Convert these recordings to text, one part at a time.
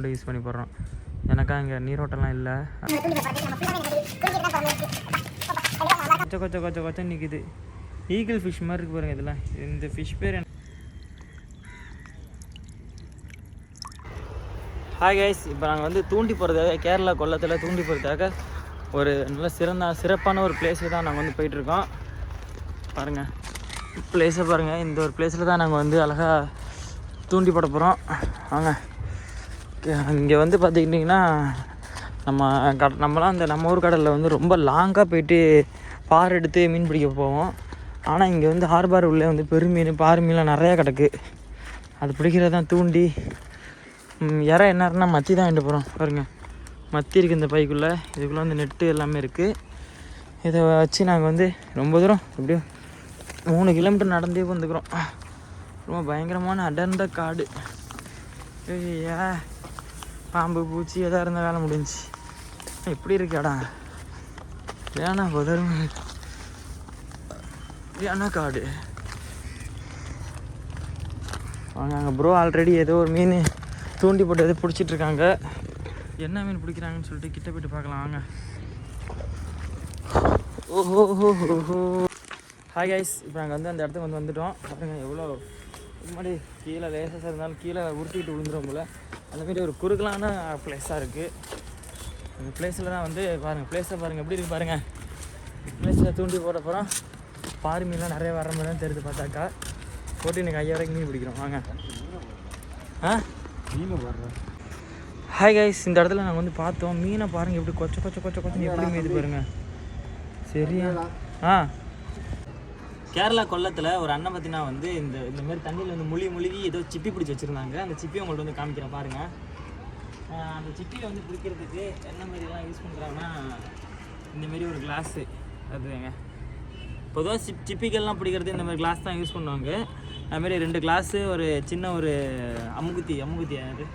மட்டும் யூஸ் பண்ணி போடுறோம். எனக்கா இங்கே நீரோட்டம்லாம் இல்லை. கொச்ச கொச்ச கொச்ச கொச்ச நிற்குது ஈகிள் ஃபிஷ் மாதிரி இருக்கு பாருங்க இதெல்லாம். இந்த ஃபிஷ் பேர் என்ன? ஹாய் கைஸ் இப்போ நாங்கள் வந்து தூண்டி போகிறதாக கேரளா கொல்லத்தில் தூண்டி போகிறதாக ஒரு நல்ல சிறந்த சிறப்பான ஒரு பிளேஸுக்கு தான் நாங்கள் வந்து போயிட்டுருக்கோம் பாருங்கள் பிளேஸை பாருங்கள் இந்த ஒரு பிளேஸில் தான் நாங்கள் வந்து அழகாக தூண்டி போட போகிறோம் வாங்க. இங்கே வந்து பார்த்துக்கிட்டிங்கன்னா நம்ம கட நம்மலாம் அந்த நம்ம ஊர் கடலில் வந்து ரொம்ப லாங்காக போயிட்டு பார் எடுத்து மீன் பிடிக்க போவோம். ஆனால் இங்கே வந்து ஹார்பார் உள்ளே வந்து பெருமீன் பார் மீன்லாம் நிறையா கிடக்கு. அது பிடிக்கிறது தான் தூண்டி. இற இறை என்ன மத்தி தான் வாங்கிட்டு போகிறோம் பாருங்கள் மத்தி இருக்குது இந்த பைக்குள்ளே. இதுக்குள்ளே வந்து நெட்டு எல்லாமே இருக்குது இதை வச்சு நாங்கள் வந்து ரொம்ப தூரம் எப்படியும் மூணு கிலோமீட்டர் நடந்தே வந்துக்கிறோம். ரொம்ப பயங்கரமான அடர்ந்த காடு. ஐயா பாம்பு பூச்சி எதாக இருந்தால் வேலை முடிஞ்சு. எப்படி இருக்கு இடம் ஏன்னா புதரும் ஏன்னா காடு. வாங்க அங்கே ப்ரோ ஆல்ரெடி ஏதோ ஒரு மீன் தூண்டி போட்டு எதோ பிடிச்சிட்டு இருக்காங்க. என்ன மீன் பிடிக்கிறாங்கன்னு சொல்லிட்டு கிட்ட போயிட்டு பார்க்கலாம் வாங்க. ஓஹோ ஹாய் கைஸ் இப்போ நாங்கள் வந்து அந்த இடத்துக்கு வந்து வந்துட்டோம். பாருங்க எவ்வளோ? முன்னாடி கீழே லேசஸாக இருந்தாலும் கீழே உருட்டிக்கிட்டு விழுந்துரும் போல. அந்தமாரி ஒரு குறுகலான பிளேஸாக இருக்குது இந்த பிளேஸில் தான் வந்து பாருங்கள் பிளேஸை பாருங்கள் எப்படி இருக்கு பாருங்கள் பிளேஸில் தூண்டி போட போகிறோம் பாரு மீன்லாம் நிறைய வர மாதிரி தான் தெரியுது பார்த்தாக்கா. போட்டு எனக்கு ஐயா வரைக்கும் மீன் பிடிக்கிறோம். வாங்க. ஆ? மீன் வர்றேன் ஹாய் கைஸ் இந்த இடத்துல நாங்கள் வந்து பார்த்தோம். மீனை பாருங்கள் எப்படி கொச்ச கொச்ச கொச்ச கொச்ச எப்படி மீது பாருங்கள் சரியா? ஆ. கேரளா கொல்லத்தில் ஒரு அண்ணன் பார்த்தீங்கன்னா வந்து இந்த இந்த மாதிரி தண்ணியில் வந்து முழி முழுகி ஏதோ சிப்பி பிடிச்சி வச்சுருந்தாங்க. அந்த சிப்பியை உங்கள்ட்ட வந்து காமிக்கிறேன் பாருங்கள் அந்த சிப்பியை வந்து பிடிக்கிறதுக்கு என்ன மாதிரிலாம் யூஸ் பண்ணுறாங்கன்னா இந்த மாதிரி ஒரு கிளாஸு அதுங்க பொதுவாக சிப் சிப்பிக்கெல்லாம் பிடிக்கிறது இந்த மாதிரி கிளாஸ் தான் யூஸ் பண்ணுவாங்க. அது மாதிரி ரெண்டு கிளாஸு ஒரு சின்ன ஒரு அமுகுத்தி அமுகுத்தி அது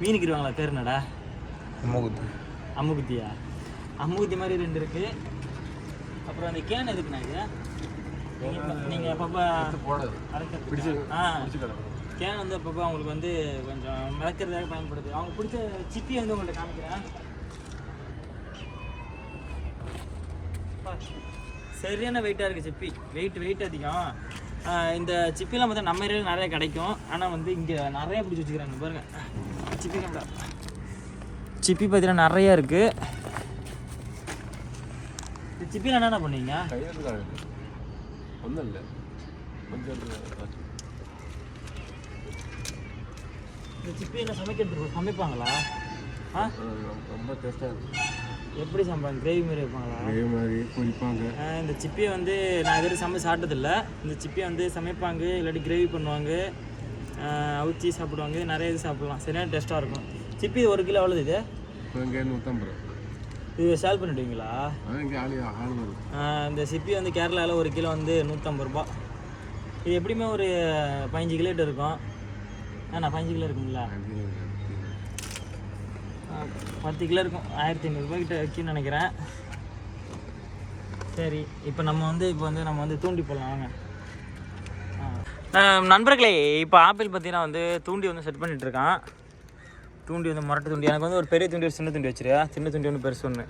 மீனுக்குருவாங்களா பேர் என்னடா? மூகுத்து அம்முகுத்தியா அம்முகுத்தி மாதிரி ரெண்டு இருக்கு. அப்புறம் அந்த கேன் எதுக்குண்ணா இது? நீங்கள் அப்பப்போ போடாது பிடிச்சி ஆ. கேன் வந்து அப்பப்போ அவங்களுக்கு வந்து கொஞ்சம் மிதக்கிறதுக்காக பயன்படுது. அவங்க பிடிச்ச சிப்பி வந்து உங்கள்கிட்ட காமிக்கிறேன். சரியான வெயிட்டாக இருக்குது சிப்பி. வெயிட் வெயிட் அதிகம். இந்த சிப்பிலாம் பார்த்தா நம்ம ஏரியாவில் நிறைய கிடைக்கும். ஆனால் வந்து இங்கே நிறைய பிடிச்சி வச்சுக்கிறாங்க. பாருங்க. சிப்பி கேமரா சிப்பி பார்த்தீங்கன்னா நிறைய இருக்குது இந்த சிப்பியில் என்னென்ன பண்ணுவீங்க? ஒன்றும் இல்லை கொஞ்சம் இந்த சிப்பி என்ன சமைக்கிறதுக்கு சமைப்பாங்களா? ஆ? ரொம்ப டேஸ்ட்டாக இருக்கும். எப்படி சமைப்பாங்க? கிரேவி மாதிரி வைப்பாங்களா? அதே மாதிரி பொரிப்பாங்க. இந்த சிப்பியை வந்து நான் இது சமை சாப்பிட்டதில்ல. இந்த சிப்பியை வந்து சமைப்பாங்க இல்லாட்டி கிரேவி பண்ணுவாங்க அவிச்சி சாப்பிடுவாங்க நிறைய இது சாப்பிடலாம். சரியான டேஸ்ட்டாக இருக்கும். சிப்பி ஒரு கிலோ எவ்வளோ இது? இங்கே நூற்றம்பது ரூபா. இது சேல் பண்ணிடுவீங்களா? இந்த சிப்பி வந்து கேரளாவில் ஒரு கிலோ வந்து நூற்றம்பது ரூபா. இது எப்படியுமே ஒரு பதினஞ்சு கிலோ இருக்கும். ஆ பதினஞ்சு கிலோ இருக்குங்களா பத்து கிலோ இருக்கும். ஆயிரத்தி ஐநூறுரூபா கிட்ட வைக்கணும்னு நினைக்கிறேன். சரி இப்போ நம்ம வந்து இப்போ வந்து நம்ம வந்து தூண்டி போடலாம். வாங்க. ஆ. நண்பர்களே இப்போ ஆப்பிள் பார்த்தீங்கன்னா வந்து தூண்டி வந்து செட் பண்ணிட்டு இருக்கான். தூண்டி வந்து மரட்டு தூண்டி. எனக்கு வந்து ஒரு பெரிய தூண்டி ஒரு சின்ன தூண்டி வச்சிருக்கா. சின்ன தூண்டி ஒன்று பெருசு ஒன்று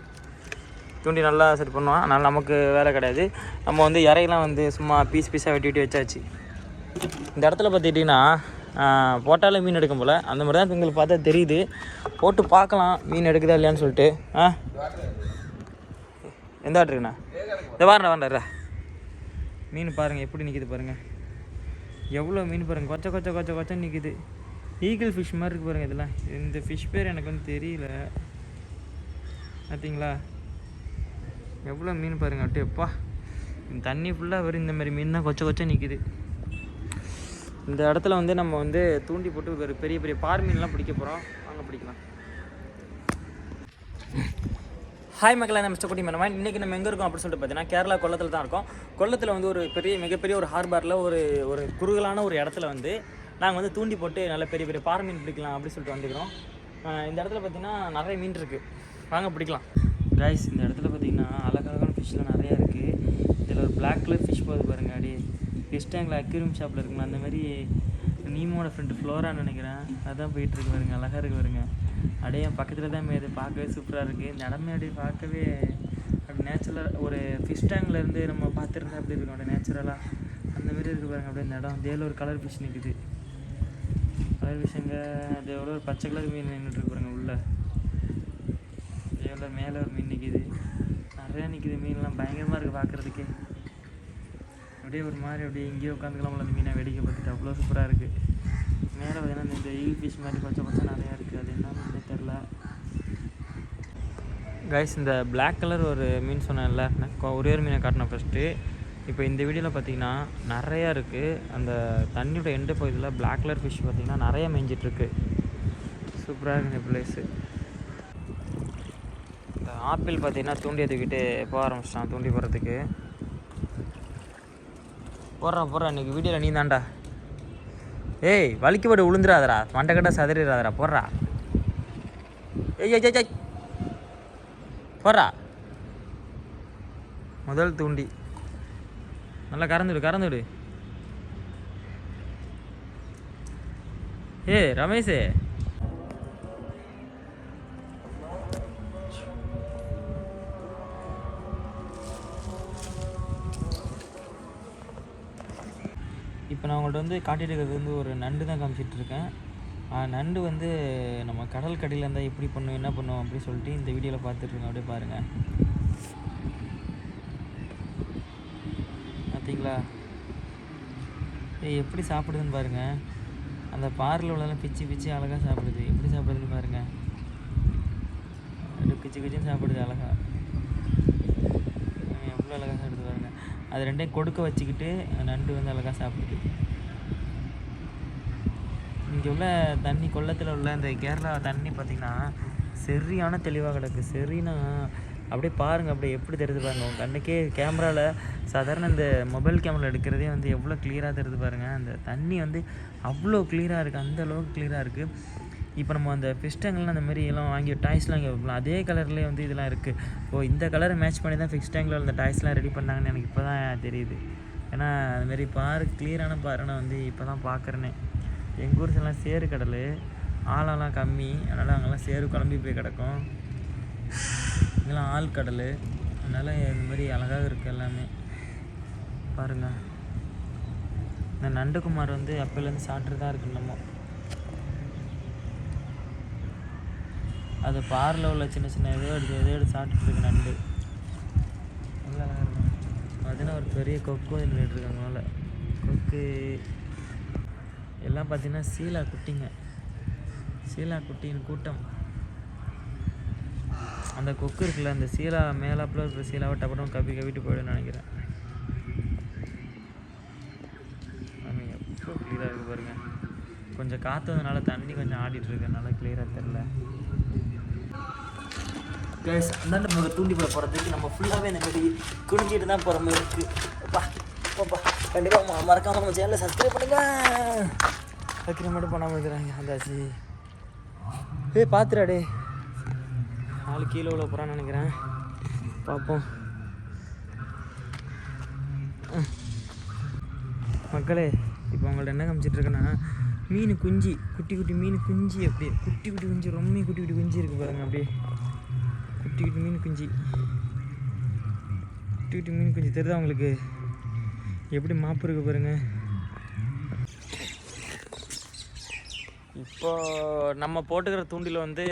தூண்டி நல்லா செட் பண்ணுவான். அதனால் நமக்கு வேலை கிடையாது. நம்ம வந்து இறையெல்லாம் வந்து சும்மா பீஸ் பீஸாக வெட்டி வெட்டி வச்சாச்சு. இந்த இடத்துல பார்த்துக்கிட்டிங்கன்னா போட்டாலே மீன் எடுக்கும் போல். அந்த மாதிரி தான் உங்களுக்கு பார்த்தா தெரியுது. போட்டு பார்க்கலாம் மீன் எடுக்குதா இல்லையான்னு சொல்லிட்டு. ஆ? எந்த ஆட்ருக்குண்ணா இந்த வாரண்டா வாண்டா மீன் பாருங்கள் எப்படி நிற்கிது பாருங்கள் எவ்வளோ மீன் பாருங்கள் கொச்ச கொச்ச கொச்ச கொச்ச நிற்கிது ஈகிள் ஃபிஷ் மாதிரி இருக்கு பாருங்கள் இதெல்லாம். இந்த ஃபிஷ் பேர் எனக்கு வந்து தெரியல. பார்த்தீங்களா எவ்வளோ மீன் பாருங்கள் அப்படியே எப்பா தண்ணி ஃபுல்லாக வரும். இந்த மாதிரி மீன் தான் கொச்ச கொச்ச நிற்கிது இந்த இடத்துல வந்து நம்ம வந்து தூண்டி போட்டு ஒரு பெரிய பெரிய பார் மீன்லாம் பிடிக்க போகிறோம் வாங்க பிடிக்கலாம். ஹாய் மக்களை நம்ம மிஸ்டர் குட்டி மேடம் இன்றைக்கி நம்ம எங்கே இருக்கோம் அப்படின்னு சொல்லிட்டு பார்த்தீங்கன்னா கேரளா கொல்லத்தில் தான் இருக்கோம். கொல்லத்தில் வந்து ஒரு பெரிய மிகப்பெரிய ஒரு ஹார்பரில் ஒரு ஒரு குறுகலான ஒரு இடத்துல வந்து நாங்கள் வந்து தூண்டி போட்டு நல்ல பெரிய பெரிய பாறை மீன் பிடிக்கலாம் அப்படின்னு சொல்லிட்டு வந்துக்கிறோம் இந்த இடத்துல பார்த்தீங்கன்னா நிறைய மீன் இருக்குது வாங்க பிடிக்கலாம். கைஸ் இந்த இடத்துல பார்த்தீங்கன்னா அழகழகான ஃபிஷ்லாம் நிறையா இருக்குது இதில் ஒரு பிளாக் கலர் ஃபிஷ் போகுது பாருங்க அப்படியே ஃபிஷ் டேங்கில் அக்யூரியம் ஷாப்பில் இருக்குங்களா அந்த மாதிரி நீமோட ஃப்ரெண்டு ஃப்ளோரான்னு நினைக்கிறேன். அதுதான் போயிட்டுருக்கு பாருங்க அழகாக இருக்குது பாருங்க. அப்படியே என் பக்கத்தில் தான் மேது பார்க்கவே சூப்பராக இருக்குது இந்த இடமே அப்படியே பார்க்கவே அப்படி நேச்சுரலாக ஒரு ஃபிஷ் டேங்க்லேருந்து நம்ம பார்த்துருந்தா அப்படி இருக்கும் அப்படியே நேச்சுரலாக அந்த மாதிரி இருக்குது பாருங்க அப்படியே இந்த இடம். தேல ஒரு கலர் ஃபிஷ் நிற்குது கலர் விஷயங்க அது எவ்வளோ ஒரு பச்சை கலர் மீன் நின்றுட்டு பாருங்க உள்ள. எவ்வளோ மேலே ஒரு மீன் நிற்கிது நிறையா நிற்கிது மீன்லாம் பயங்கரமாக இருக்குது பார்க்குறதுக்கே அப்படியே ஒரு மாதிரி அப்படியே இங்கேயே உட்காந்துக்கலாம்ல அந்த மீனை வேடிக்கை பார்த்துட்டு. அவ்வளோ சூப்பராக இருக்குது மேலே பார்த்தீங்கன்னா இந்த ஈல் ஃபிஷ் மாதிரி பச்சை பச்சை நிறையா இருக்குது அது என்னன்னு தெரில கைஸ் இந்த பிளாக் கலர் ஒரு மீன் சொன்னேன்ல நான் ஒரே ஒரு மீனை காட்டினேன் ஃபஸ்ட்டு இப்போ இந்த வீடியோவில் பார்த்தீங்கன்னா நிறையா இருக்குது அந்த தண்ணியோட எண்டு பகுதியில் பிளாக் கலர் ஃபிஷ் பார்த்தீங்கன்னா நிறைய மேய்ஞ்சிட்ருக்கு சூப்பராக இருக்குது பிளேஸு இந்த ஆப்பிள் பார்த்தீங்கன்னா தூண்டி எடுத்துக்கிட்டு போக ஆரம்பிச்சிட்டான் தூண்டி போகிறதுக்கு போடுறா போடுறா இன்னைக்கு வீடியோவில் நீ தான்டா ஏய் வலிக்கு விழுந்துடாதரா விழுந்துடாதடா கட்ட சதறிடாதடா போடுறா. ஏய் ஏய் ஏய், ஏய். போடுறா. முதல் தூண்டி. நல்லா கறந்து விடு கறந்து விடு ஏய் ரமேஷே. இப்போ நான் உங்கள்கிட்ட வந்து காட்டிட்டு இருக்கிறது வந்து ஒரு நண்டு தான் காமிச்சிட்டு இருக்கேன் நண்டு வந்து நம்ம கடல் கடையில் இருந்தால் எப்படி பண்ணும் என்ன பண்ணும் அப்படின்னு சொல்லிட்டு இந்த வீடியோவில் பார்த்துட்ருக்கோம் அப்படியே பாருங்கள் பார்த்தீங்களா? எப்படி சாப்பிடுதுன்னு பாருங்கள் அந்த பாறையில் உள்ளதெல்லாம் பிச்சு பிச்சு அழகாக சாப்பிடுது. எப்படி சாப்பிடுதுன்னு பாருங்கள் ரெண்டு பிச்சு பிச்சுன்னு சாப்பிடுது அழகா. எவ்வளோ அழகாக சாப்பிடுது பாருங்கள் அது ரெண்டையும் கொடுக்க வச்சுக்கிட்டு நண்டு வந்து அழகாக சாப்பிடுது. இங்கே உள்ள தண்ணி கொள்ளத்தில் உள்ள இந்த கேரளா தண்ணி பார்த்திங்கன்னா சரியான தெளிவாக கிடக்கு. சரினா அப்படியே பாருங்கள் அப்படியே எப்படி தெரிஞ்சு பாருங்க. உங்கள் கண்ணுக்கே கேமராவில் சாதாரண இந்த மொபைல் கேமரா எடுக்கிறதே வந்து எவ்வளோ கிளியராக தெரிஞ்சு பாருங்கள் அந்த தண்ணி வந்து அவ்வளோ கிளியராக இருக்குது அந்த அளவுக்கு கிளியராக இருக்குது இப்போ நம்ம அந்த ஃபிஷ் டேங்க்லாம் அந்த மாதிரி எல்லாம் வாங்கி டாய்ஸ்லாம் வாங்கி வைக்கலாம் அதே கலர்லேயே வந்து இதெல்லாம் இருக்குது ஓ இந்த கலரை மேட்ச் பண்ணி தான் ஃபிஷ் டேங்கில் அந்த டாய்ஸ்லாம் ரெடி பண்ணாங்கன்னு எனக்கு இப்போ தான் தெரியுது. ஏன்னா அதுமாரி பாரு கிளியரான பாரு வந்து இப்போ தான் பார்க்குறேனே எங்கள் ஊர் எல்லாம் சேரு கடல். ஆழம்லாம் கம்மி. அதனால் அங்கெல்லாம் சேறு குழம்பி போய் கிடக்கும். இதெல்லாம் ஆள் கடல். அதனால் இந்த மாதிரி அழகாக இருக்குது எல்லாமே. பாருங்கள் இந்த நண்டுகுமார் வந்து அப்போலேருந்து சாப்பிட்டு தான் இருக்கு நம்ம அது பாரில் உள்ள சின்ன சின்ன இதோ எடுத்து எதோ எடுத்து சாப்பிட்டுட்டு இருக்கு நண்டு. நல்லா அழகாக இருக்கும் பார்த்தீங்கன்னா ஒரு பெரிய கொக்கு நின்றுட்டு இருக்காங்க மேலே. கொக்கு. எல்லாம் பார்த்தீங்கன்னா சீலா குட்டிங்க. சீலா குட்டியின் கூட்டம். அந்த கொக்கு இருக்குல்ல அந்த சீலா மேலாப்பில் இருக்கிற சீலாவை டப்படம் கவி கவிட்டு போயிடுன்னு நினைக்கிறேன். எப்போ கிளியராக இருக்குது பாருங்க. கொஞ்சம் காற்று தண்ணி கொஞ்சம் ஆடிட்டு இருக்கனால கிளியராக தெரில கேஸ் அந்தாண்ட நம்ம தூண்டி போட போகிறதுக்கு நம்ம ஃபுல்லாகவே இந்த மாதிரி குனிஞ்சிட்டு தான் போகிற மாதிரி இருக்குது அப்பா அப்பா கண்டிப்பாக மறக்காமல் நம்ம சேனலில் சப்ஸ்கிரைப் பண்ணுங்க. சப்ஸ்கிரைப் மட்டும் பண்ணாமல் இருக்கிறாங்க. அந்தாச்சு. ஏய் பார்த்துடா நாலு கீழே உள்ள போகிறான்னு நினைக்கிறேன். பார்ப்போம். மக்களே இப்போ அவங்கள்ட்ட என்ன காமிச்சிட்ருக்கேன்னா மீன் குஞ்சு குட்டி குட்டி மீன் குஞ்சு அப்படியே குட்டி குட்டி குஞ்சு ரொம்ப குட்டி குட்டி குஞ்சு இருக்குது பாருங்க அப்படியே. குட்டி குட்டி மீன் குஞ்சு. குட்டி குட்டி மீன் குஞ்சு தெரியுதா அவங்களுக்கு எப்படி மாப்பு இருக்கு பாருங்க. இப்போ நம்ம போட்டுக்கிற தூண்டில் வந்து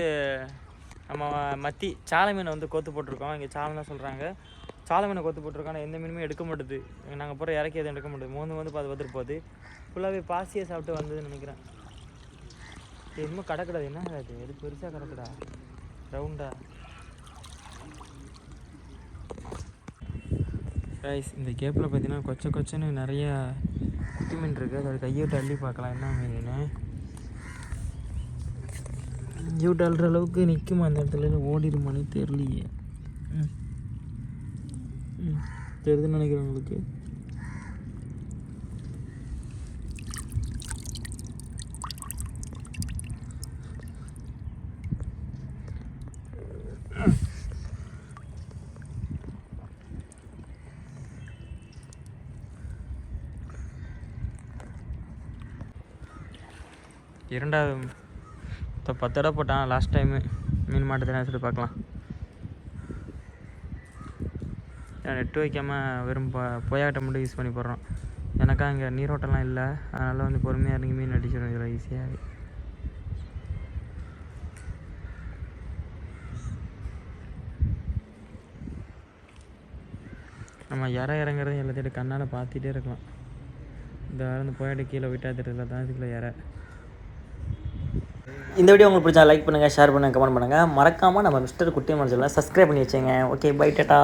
நம்ம மத்தி சாலை மீனை வந்து கோத்து போட்டிருக்கோம். இங்கே சாலை தான் சொல்கிறாங்க சாலை மீனை கோத்து போட்டிருக்கோம் ஆனால் எந்த மீனுமே எடுக்க மாட்டுது. நாங்கள் போகிற இறக்கி எதுவும் எடுக்க மாட்டேது. மூணு வந்து பார்த்து பார்த்துட்டு போகுது ஃபுல்லாகவே பாசியை சாப்பிட்டு வந்ததுன்னு நினைக்கிறேன். இன்னும் கிடக்கூடாது. என்ன அது எது பெருசாக கிடக்குடா. ரவுண்டா. ரைஸ் இந்த கேப்பில் பார்த்தீங்கன்னா கொச்சை கொச்சைன்னு நிறைய குட்டி மீன் இருக்குது அதோட கையை விட்டு அள்ளி பார்க்கலாம். என்ன மீனுன்னு. கையை விட்டு அளவுக்கு நிற்குமா அந்த இடத்துல. இல்லை ஓடிடுமான்னு தெரியலையே. ம். தெரியுதுன்னு நினைக்கிறேன் உங்களுக்கு. இரண்டாவது இப்போ பத்து தடவை போட்டான். லாஸ்ட் டைமு மீன் மாட்டுதுன்னு சொல்லி பார்க்கலாம். நெட்டு வைக்காமல் வெறும் பொ பொயாட்டை மட்டும் யூஸ் பண்ணி போடுறோம். எனக்கா இங்கே நீரோட்டம்லாம் இல்லை. அதனால் வந்து பொறுமையாக இறங்கி மீன் அடிச்சிடும் இதில் ஈஸியாகவே நம்ம இற இறங்குறது எல்லாத்தையும் கண்ணால் பார்த்துட்டே இருக்கலாம். இந்த வாரம் இந்த போயாட்டு கீழே விட்டா தான் இதுக்குள்ளே இற. இந்த வீடியோ உங்களுக்கு பிடிச்சா லைக் பண்ணுங்கள் ஷேர் பண்ணுங்கள் கமெண்ட் பண்ணுங்கள் மறக்காமல் நம்ம மிஸ்டர் குட்டி மனசில் சப்ஸ்கிரைப் பண்ணி வச்சுங்க ஓகே பை டேட்டா